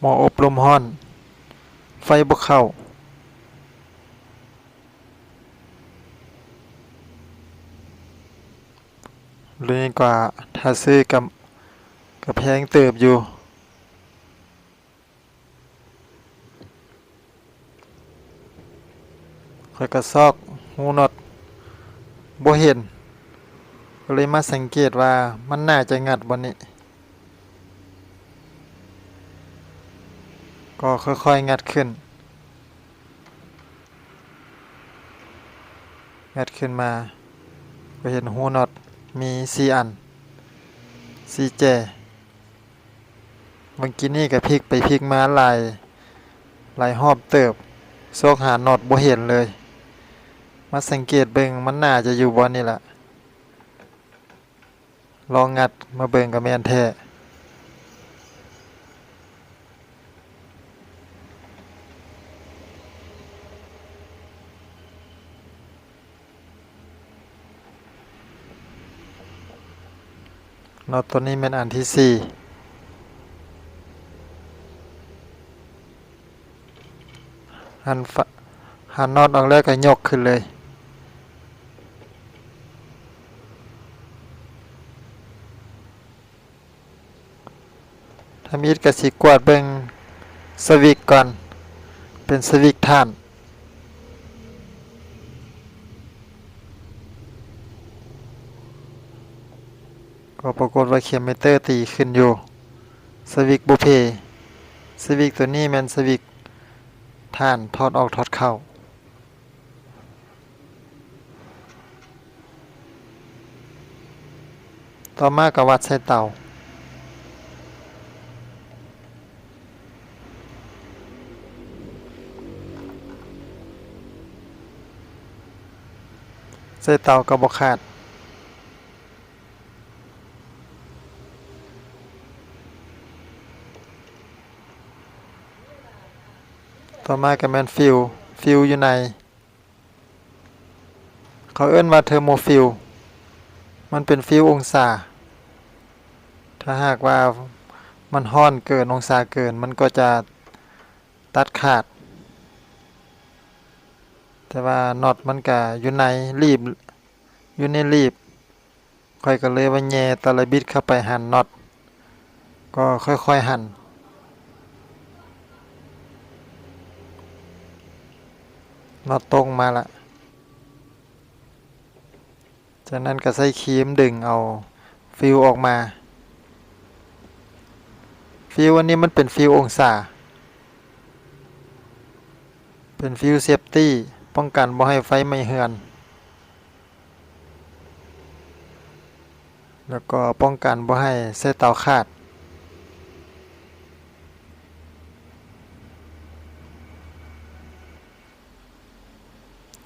หมออบลมร้อน ไฟบ่เข้าเลยกว่าถ้าซื้อกับกับแพงเติบอยู่ข่อยก็ซอกหูน็อตบ่เห็น ก็เลยมาสังเกตว่ามันน่าจะงัดบ่นี้ ก็ค่อยๆ งัดขึ้น งัดขึ้นมาก็เห็นหูน็อตมีสี่อันสี่แจเมื่อกี้นี่ก็พลิกไปพลิกมาลายลายรอบเติบโซกหาน็อตบ่เห็นเลย มาสังเกตเบิ่งมันน่าจะอยู่บ่นี่ล่ะลองงัดมาเบิ่งกับแม่นแท้ น็อตตัวนี้เป็นอันที่สี่หันฝหันน็อตออกแล้วก็ยกขึ้นเลยถ้ามีดก็สิกวาดเบ่งสวิกก่อน เป็นสวิกท่าน ก็ปรากฏว่าเข็มเมเตอร์ตีขึ้นอยู่สวิกบุเพสวิกตัวนี้แมนสวิกท่านทอดออกทอดเข้าต่อมากับวัดใส่เตาใส่เตากระบกขาด ต่อมาก็แมนฟิลฟิลอยู่ใน เขาเอิ้นว่าเทอร์โมฟิลมันเป็นฟิลองศา ถ้าหากว่ามันห้อนเกินองศาเกิน มันก็จะตัดขาด แต่ว่าน็อตมันก็อยู่ในรีบอยู่ในรีบค่อยก็เลยว่าแย่ตะละบิดเข้าไปหั่นน็อตก็ค่อยๆหั่น น็อตตรงมาละจากนั้นก็ใส่ครีมดึงเอาฟิวออกมา ฟิวอันนี้มันเป็นฟิวองศา เป็นฟิวเซฟตี้ป้องกันบ่ให้ไฟไหม้เฮือน แล้วก็ป้องกันบ่ให้เส้เตาขาด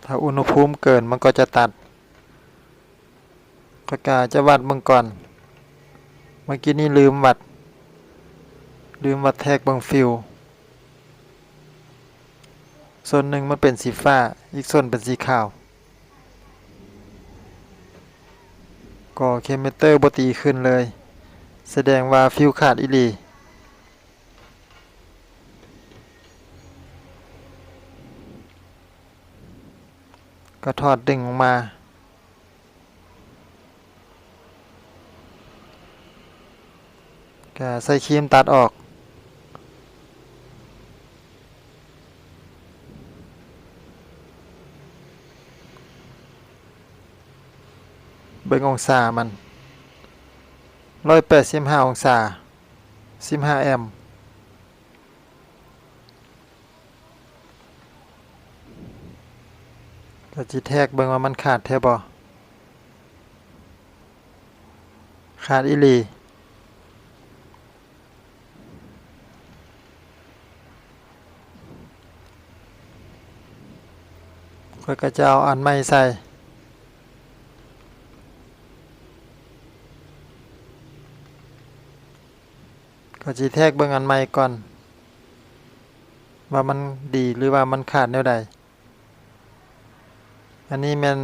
ถ้าอุณหภูมิเกินมันก็จะตัดก็กาจะวัดเบิ่งก่อน เมื่อกี้นี้ลืมวัด ลืมวัดแทกบังฟิวส่วนหนึ่งมันเป็นสีฟ้า อีกส่วนเป็นสีขาว ก็เคมเตอร์บตีขึ้นเลย แสดงว่าฟิวขาดอีหลี ก็ถอดดึงออกมา ก็ใส่ครีมตัดออก เบิ่งองศามันร้อยแปดสิบห้าองศาสิบห้าแอมป์ ก็จิแทกเบิ่งว่ามันขาดแท้บ่ขาดอีหลีค่อยก็จะเอาอันใหม่ใส่ก็จีแทกเบิ่งอันใหม่ก่อน ว่ามันดีหรือว่ามันขาดแนวใด อันนี้มัน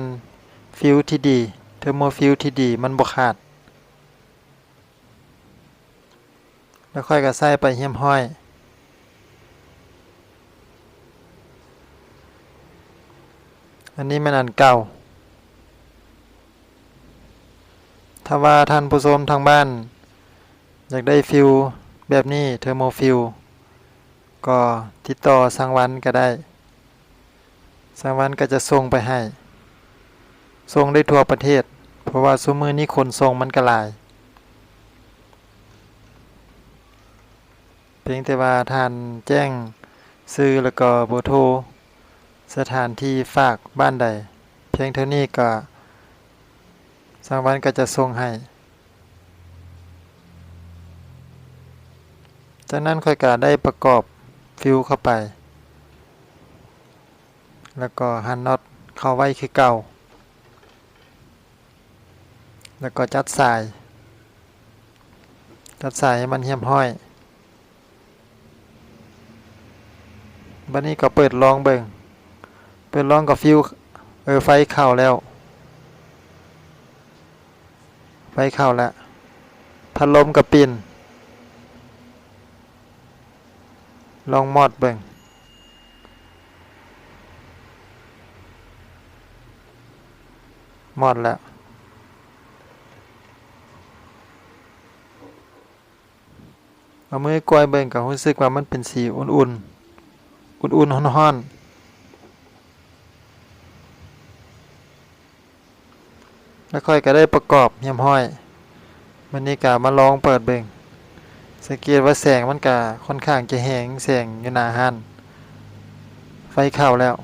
ฟิวที่ดี เทอร์โมฟิวที่ดี มันบกขาด แล้วค่อยก็ใส่ไปเฮี่ยมห้อย อันนี้มันอันเก่า ถ้าว่าท่านผู้ชมทางบ้าน อยากได้ฟิวแบบนี้เทอร์โมฟิวก็ติดต่อสังวันก็ได้ สังวันก็จะส่งไปให้ส่งได้ทั่วประเทศ เพราะว่าซุมือนี้คนส่งมันก็หลาย เพียงแต่ว่าท่านแจ้งซื้อแล้วก็บร์โทรสถานที่ฝากบ้านใด เพียงเท่านี้ก็สังวันก็จะส่งให้จากนั้นค่อยก็ได้ประกอบฟิวเข้าไป แล้วก็หันน็อตเข้าไว้คือเก่า แล้วก็จัดสาย จัดสายให้มันเหี่ยมห้อยบัดนี้ก็เปิดลองเบิ่งเปิดลองกับฟิวเออไฟเข้าแล้ว ไฟเข้าแล้วพัดลมกับปินลองมอดเบิ่ง หมดแล้ว เอามือกวยเบิ่งก็รู้สึกว่ามันเป็นสีอุ่นๆ อุ่นๆร้อนๆแล้วค่อยก็ได้ประกอบเยี่ยมห้อยวันนี้ก็มาลองเปิดเบิ่งสังเกตว่าแสงมันก็ค่อนข้างจะแหงแสงอยู่หนาหันไฟเข้าแล้ว